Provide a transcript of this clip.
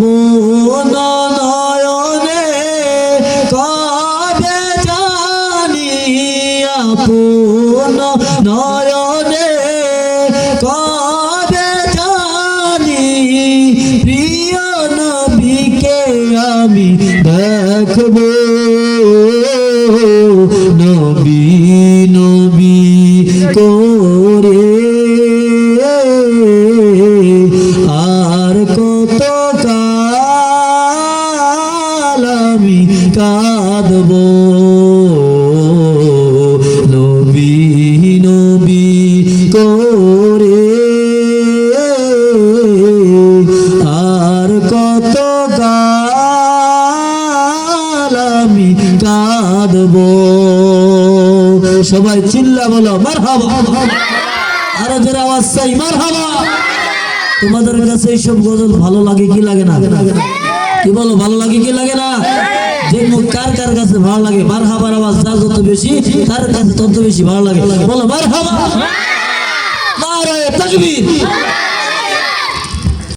আপন নয়নে কবে জানি আপন নয়নে কবে জানি প্রিয় নবীকে আমি দেখব। নবী নবী করে কাঁদব। নবী নবী করে আর কত কাল আমি কাঁদব। সবাই চিল্লা বলো মার আরও যারা আওয়াজ চাই মার তোমাদের কাছে এইসব গজল ভালো লাগে কি লাগে না? কি বলো, ভালো লাগে কি লাগে না? যে মু- কার কার কাছে ভালো লাগে বার হাবার আওয়াজ যার যত বেশি তার কাছে তত বেশি ভালো লাগে। বলো মার হাবার তাকবীর!